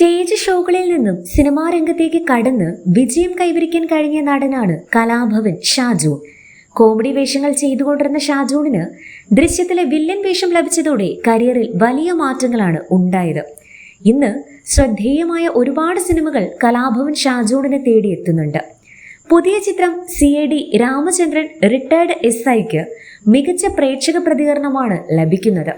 Stage ഷോകളിൽ നിന്നും cinema രംഗത്തേക്ക് കടന്ന് വിജയം കൈവരിക്കാൻ കഴിഞ്ഞ നടനാണ് കലാഭവൻ ഷാജൂൺ. കോമഡി വേഷങ്ങൾ ചെയ്തുകൊണ്ടിരുന്ന ഷാജൂണിന് ദൃശ്യത്തിലെ വില്ലൻ വേഷം ലഭിച്ചതോടെ കരിയറിൽ വലിയ മാറ്റങ്ങളാണ് ഉണ്ടായത്. ഇന്ന് ശ്രദ്ധേയമായ ഒരുപാട് സിനിമകൾ കലാഭവൻ ഷാജൂണിനെ തേടിയെത്തുന്നുണ്ട്. പുതിയ ചിത്രം C I D Ramachandran retired S ഐക്ക് മികച്ച പ്രേക്ഷക പ്രതികരണമാണ് ലഭിക്കുന്നത്.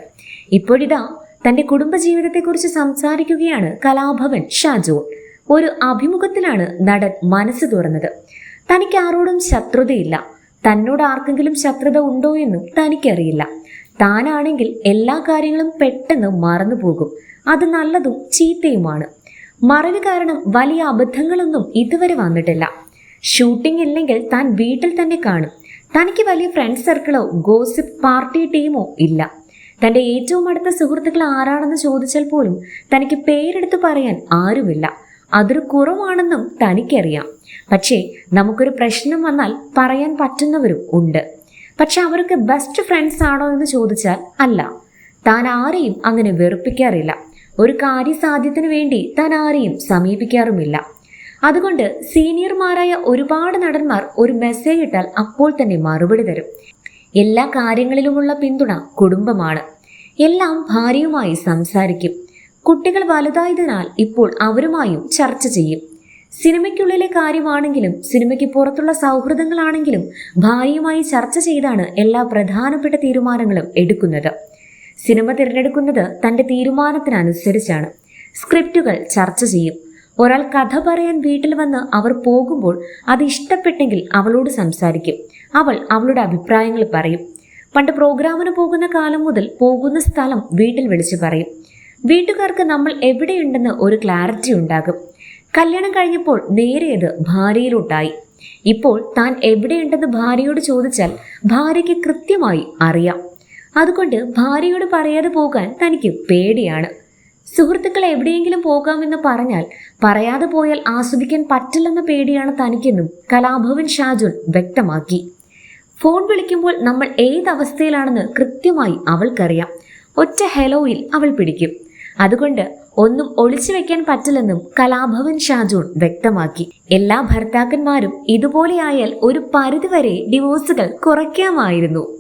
ഇപ്പോഴിതാ തന്റെ കുടുംബജീവിതത്തെക്കുറിച്ച് സംസാരിക്കുകയാണ് കലാഭവൻ ഷാജോൺ ഒരു അഭിമുഖത്തിലാണ് നടൻ മനസ്സ് തുറന്നത്. തനിക്ക് ആരോടും ശത്രുതയില്ല. തന്നോട് ആർക്കെങ്കിലും ശത്രുത ഉണ്ടോ എന്നും തനിക്കറിയില്ല. താനാണെങ്കിൽ എല്ലാ കാര്യങ്ങളും പെട്ടെന്ന് മറന്നു പോകും. അത് നല്ലതും ചീത്തയുമാണ്. മറവി കാരണം വലിയ അബദ്ധങ്ങളൊന്നും ഇതുവരെ വന്നിട്ടില്ല. ഷൂട്ടിംഗ് ഇല്ലെങ്കിൽ താൻ വീട്ടിൽ തന്നെ കാണും. തനിക്ക് വലിയ ഫ്രണ്ട് സർക്കിളോ ഗോസിപ്പ് പാർട്ടി ടീമോ ഇല്ല. തന്റെ ഏറ്റവും അടുത്ത സുഹൃത്തുക്കൾ ആരാണെന്ന് ചോദിച്ചാൽ പോലും തനിക്ക് പേരെടുത്ത് പറയാൻ ആരുമില്ല. അതൊരു കുറവാണെന്നും തനിക്കറിയാം. പക്ഷേ നമുക്കൊരു പ്രശ്നം വന്നാൽ പറയാൻ പറ്റുന്നവരും ഉണ്ട്. പക്ഷെ അവർക്ക് ബെസ്റ്റ് ഫ്രണ്ട്സ് ആണോ എന്ന് ചോദിച്ചാൽ അല്ല. താൻ ആരെയും അങ്ങനെ വെറുപ്പിക്കാറില്ല. ഒരു കാര്യസാധ്യത്തിന് വേണ്ടി താൻ ആരെയും സമീപിക്കാറുമില്ല. അതുകൊണ്ട് സീനിയർമാരായ ഒരുപാട് നടന്മാർ ഒരു മെസ്സേജ് ഇട്ടാൽ അപ്പോൾ തന്നെ മറുപടി തരും. എല്ലാ കാര്യങ്ങളിലുമുള്ള പിന്തുണ കുടുംബമാണ്. എല്ലാം ഭാര്യയുമായി സംസാരിക്കും. കുട്ടികൾ വലുതായതിനാൽ ഇപ്പോൾ അവരുമായും ചർച്ച ചെയ്യും. സിനിമയ്ക്കുള്ളിലെ കാര്യമാണെങ്കിലും സിനിമയ്ക്ക് പുറത്തുള്ള സൗഹൃദങ്ങളാണെങ്കിലും ഭാര്യയുമായി ചർച്ച ചെയ്താണ് എല്ലാ പ്രധാനപ്പെട്ട തീരുമാനങ്ങളും എടുക്കുന്നത്. സിനിമ തിരഞ്ഞെടുക്കുന്നത് തന്റെ തീരുമാനത്തിനനുസരിച്ചാണ്. സ്ക്രിപ്റ്റുകൾ ചർച്ച ചെയ്യും. ഒരാൾ കഥ പറയാൻ വീട്ടിൽ വന്ന് അവർ പോകുമ്പോൾ അത് ഇഷ്ടപ്പെട്ടെങ്കിൽ അവളോട് സംസാരിക്കും. അവൾ അവളുടെ അഭിപ്രായങ്ങൾ പറയും. പണ്ട് പ്രോഗ്രാമിന് പോകുന്ന കാലം മുതൽ പോകുന്ന സ്ഥലം വീട്ടിൽ വിളിച്ചു പറയും. വീട്ടുകാർക്ക് നമ്മൾ എവിടെയുണ്ടെന്ന് ഒരു ക്ലാരിറ്റി ഉണ്ടാകും. കല്യാണം കഴിഞ്ഞപ്പോൾ നേരെയത് ഭാര്യയിലോട്ടായി. ഇപ്പോൾ താൻ എവിടെയുണ്ടെന്ന് ഭാര്യയോട് ചോദിച്ചാൽ ഭാര്യയ്ക്ക് കൃത്യമായി അറിയാം. അതുകൊണ്ട് ഭാര്യയോട് പറയാതെ പോകാൻ തനിക്ക് പേടിയാണ്. സുഹൃത്തുക്കൾ എവിടെയെങ്കിലും പോകാമെന്ന് പറഞ്ഞാൽ പറയാതെ പോയാൽ ആസ്വദിക്കാൻ പറ്റില്ലെന്ന പേടിയാണ് തനിക്കെന്നും കലാഭവൻ ഷാജുൻ വ്യക്തമാക്കി. ഫോൺ വിളിക്കുമ്പോൾ നമ്മൾ ഏത് അവസ്ഥയിലാണെന്ന് കൃത്യമായി അവൾക്കറിയാം. ഒറ്റ ഹെലോയിൽ അവൾ പിടിക്കും. അതുകൊണ്ട് ഒന്നും ഒളിച്ചു വെക്കാൻ പറ്റില്ലെന്നും കലാഭവൻ ഷാജൂൺ വ്യക്തമാക്കി. എല്ലാ ഭർത്താക്കന്മാരും ഇതുപോലെയായാൽ ഒരു പരിധിവരെ ഡിവോഴ്സുകൾ കുറയ്ക്കാമായിരുന്നു.